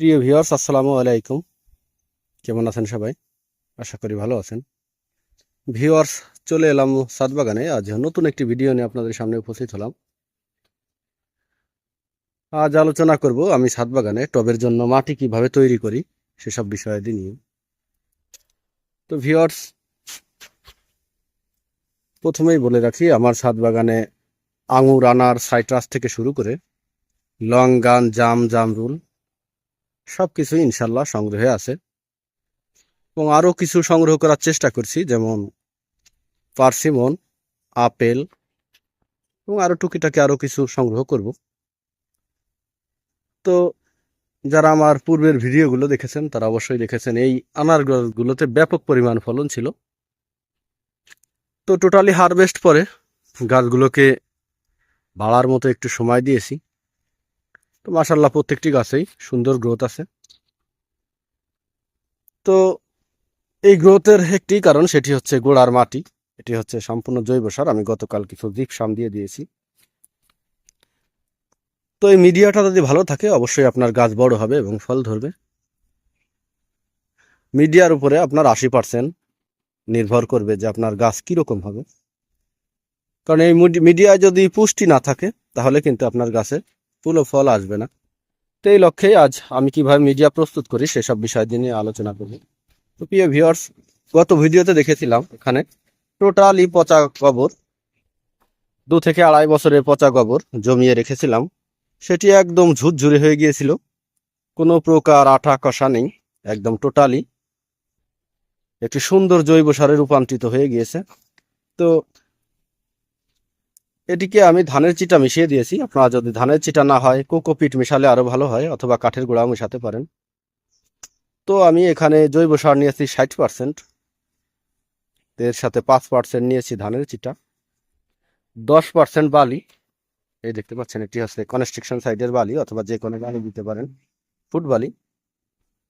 প্রিয় ভিওর্স আসসালামু আলাইকুম। কেমন আছেন সবাই? আশা করি ভালো আছেন। ভিউয়ার্স, চলে এলাম সাত বাগানে। আজ নতুন একটি ভিডিও নিয়ে আপনাদের সামনে উপস্থিত হলাম। আজ আলোচনা করব আমি সাত বাগানে টবের জন্য মাটি কীভাবে তৈরি করি, সেসব বিষয়াদি নিয়ে। তো ভিউয়ার্স, প্রথমেই বলে রাখি, আমার ছাদ বাগানে আঙুর আনার সাইট্রাস থেকে শুরু করে লং গান জাম, জামরুল সব কিছুই ইনশাল্লাহ সংগ্রহে আছে। এবং আরও কিছু সংগ্রহ করার চেষ্টা করছি, যেমন পার্সিমন আপেল, এবং আরও টুকিটাকি আরও কিছু সংগ্রহ করব। তো যারা আমার পূর্বের ভিডিওগুলো দেখেছেন, তারা অবশ্যই দেখেছেন, এই আনার ব্যাপক পরিমাণ ফলন ছিল। তো টোটালি হারভেস্ট পরে গাছগুলোকে বাড়ার মতো একটু সময় দিয়েছি। তো মাসাল্লাহ প্রত্যেকটি গাছেই সুন্দর গ্রোথ আছে। তো এই গ্রোথের একটি কারণ সেটি হচ্ছে গোড়ার মাটি, এটি হচ্ছে সম্পূর্ণ জৈব সার। আমি গতকাল কিছু জিপসাম দিয়ে দিয়েছি। তো এই মিডিয়াটা যদি ভালো থাকে, অবশ্যই আপনার গাছ বড় হবে এবং ফল ধরবে। মিডিয়ার উপরে আপনার আশি পার্সেন্ট নির্ভর করবে যে আপনার গাছ কীরকম হবে। কারণ এই মিডিয়ায় যদি পুষ্টি না থাকে, তাহলে কিন্তু আপনার গাছে ও ফল আসবে না। তো এই লক্ষ্যেই আজ আমি কীভাবে মিডিয়া প্রস্তুত করি সেসব বিষয় নিয়ে আলোচনা করব। তো প্রিয় ভিউয়ার্স গত ভিডিওতে দেখেছিলাম এখানে টোটালি পচা গোবর, দু থেকে আড়াই বছরের পচা গোবর জমিয়ে রেখেছিলাম। সেটি একদম ঝুরঝুরে হয়ে গিয়েছিল। কোনো প্রকার আঠা কষা নেই, একদম টোটালি একটি সুন্দর জৈব সারে রূপান্তরিত হয়ে গিয়েছে। তো এটিকে আমি ধানের চিটা মিশিয়ে দিয়েছি। আপনারা যদি ধানের চিটা না হয় কোকোপিট মিশালে আরও ভালো হয়, অথবা কাঠের গোড়া মিশাতে পারেন। তো আমি এখানে জৈব সার নিয়েছি ষাট পার্সেন্ট। এর সাথে পাঁচ পার্সেন্ট নিয়েছি ধানের চিটা। দশ পার্সেন্ট বালি। এই দেখতে পাচ্ছেন, এটি হচ্ছে কনস্ট্রাকশন সাইডের বালি, অথবা যে কোনো বালি দিতে পারেন, ফুট বালি।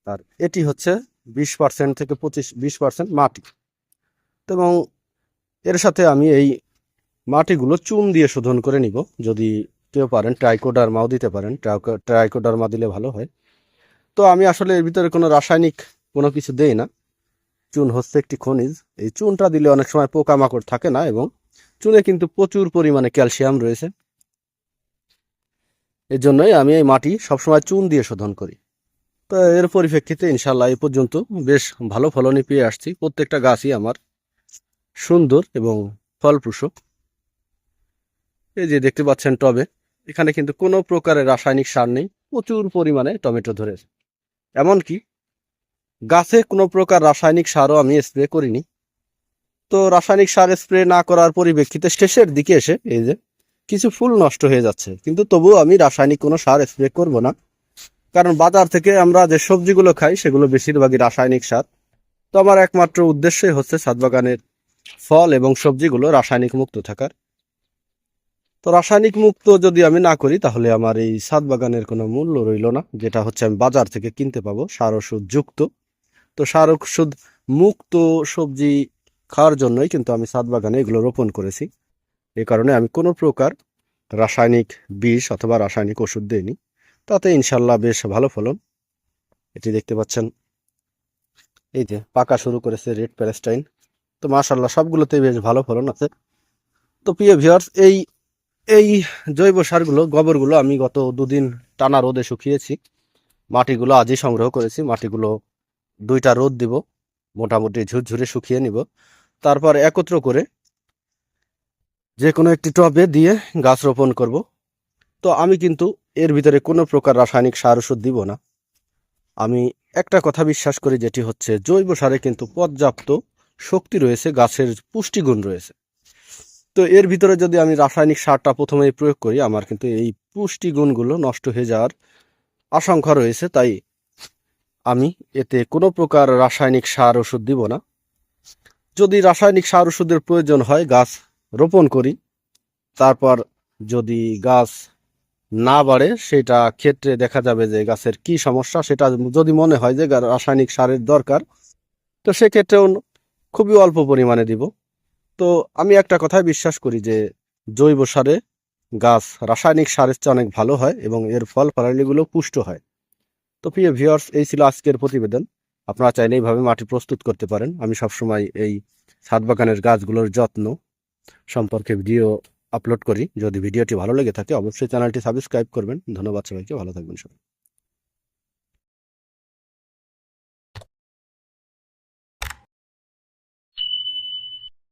আর এটি হচ্ছে বিশ পার্সেন্ট থেকে পঁচিশ, বিশ পার্সেন্ট মাটি। এবং এর সাথে আমি এই মাটিগুলো চুন দিয়ে শোধন করে নিব। যদি কেউ পারেন, ট্রাইকোডারমাও দিতে পারেন। ট্রাইকোডারমা দিলে ভালো হয়। তো আমি আসলে এর ভিতরে কোনো রাসায়নিক কোনো কিছু দেই না। চুন হচ্ছে একটি খনিজ। এই চুনটা দিলে অনেক সময় পোকামাকড় থাকে না এবং চুনে কিন্তু প্রচুর পরিমাণে ক্যালসিয়াম রয়েছে। এর জন্যই আমি এই মাটি সবসময় চুন দিয়ে শোধন করি। তো এর পরিপ্রেক্ষিতে ইনশাল্লাহ এই পর্যন্ত বেশ ভালো ফলনই পেয়ে আসছি। প্রত্যেকটা গাছই আমার সুন্দর এবং ফলপ্রসূ। এই যে দেখতে পাচ্ছেন টবে, এখানে কিন্তু কোনো প্রকারের রাসায়নিক সার নেই, প্রচুর পরিমাণে টমেটো ধরেছে। এমনকি গাছে কোনো প্রকার রাসায়নিক সারও আমি স্প্রে করিনি। তো রাসায়নিক সার স্প্রে না করার পরিপ্রেক্ষিতে শেষের দিকে এসে এই যে কিছু ফুল নষ্ট হয়ে যাচ্ছে। কিন্তু তবুও আমি রাসায়নিক কোনো সার স্প্রে করব না। কারণ বাজার থেকে আমরা যে সবজিগুলো খাই, সেগুলো বেশিরভাগই রাসায়নিক সার। তো আমার একমাত্র উদ্দেশ্যই হচ্ছে ছাদ বাগানের ফল এবং সবজিগুলো রাসায়নিক মুক্ত থাকার। তো রাসায়নিক মুক্ত যদি আমি না করি, তাহলে আমার এই ছাদ বাগানের কোনো মূল্য রইল না, যেটা হচ্ছে আমি বাজার থেকে কিনতে পাবো, সার ওষুধ যুক্ত। তো সার ওষুধ মুক্ত সবজি খাওয়ার জন্যই কিন্তু আমি ছাদ বাগানে এগুলো রোপণ করেছি। এ কারণে আমি কোনো প্রকার রাসায়নিক বিষ অথবা রাসায়নিক ওষুধ দিইনি। তাতে ইনশাল্লাহ বেশ ভালো ফলন। এটি দেখতে পাচ্ছেন। এই যে পাকা শুরু করেছে রেড প্যালেস্টাইন। তো মাশাল্লাহ সবগুলোতেই বেশ ভালো ফলন আছে। তো প্রিয় ভিউয়ার্স, এই এই জৈব সারগুলো, গোবরগুলো আমি গত দুদিন টানা রোদে শুকিয়েছি। মাটিগুলো আজই সংগ্রহ করেছি। মাটিগুলো দুইটা রোদ দিব, মোটামুটি ঝুরঝুরে শুকিয়ে নিব। তারপর একত্র করে যে কোনো একটি টবে দিয়ে গাছ রোপণ করব। তো আমি কিন্তু এর ভিতরে কোনো প্রকার রাসায়নিক সার ওষুধ দিব না। আমি একটা কথা বিশ্বাস করি, যেটি হচ্ছে জৈব সারে কিন্তু পর্যাপ্ত শক্তি রয়েছে, গাছের পুষ্টিগুণ রয়েছে। তো এর ভিতরে যদি আমি রাসায়নিক সারটা প্রথমেই প্রয়োগ করি, আমার কিন্তু এই পুষ্টিগুণগুলো নষ্ট হয়ে যাওয়ার আশঙ্কা রয়েছে। তাই আমি এতে কোনো প্রকার রাসায়নিক সার ওষুধ দিব না। যদি রাসায়নিক সার ওষুধের প্রয়োজন হয়, গাছ রোপণ করি, তারপর যদি গাছ না বাড়ে, সেটা ক্ষেত্রে দেখা যাবে যে গাছের কি সমস্যা, সেটা যদি মনে হয় যে রাসায়নিক সারের দরকার, তো সেক্ষেত্রেও খুবই অল্প পরিমাণে দিব। তো আমি একটা কথাই বিশ্বাস করি যে জৈব সারে গাছ রাসায়নিক সারের চেয়ে অনেক ভালো হয় এবং এর ফল ফলালিগুলো পুষ্ট হয়। তো প্রিয় ভিউয়ার্স এই ছিল আজকের প্রতিবেদন। আপনারা চাইলে এইভাবে মাটি প্রস্তুত করতে পারেন। আমি সবসময় এই ছাদ বাগানের গাছগুলোর যত্ন সম্পর্কে ভিডিও আপলোড করি। যদি ভিডিওটি ভালো লেগে থাকে, অবশ্যই চ্যানেলটি সাবস্ক্রাইব করবেন। ধন্যবাদ সবাইকে। ভালো থাকবেন সবাই।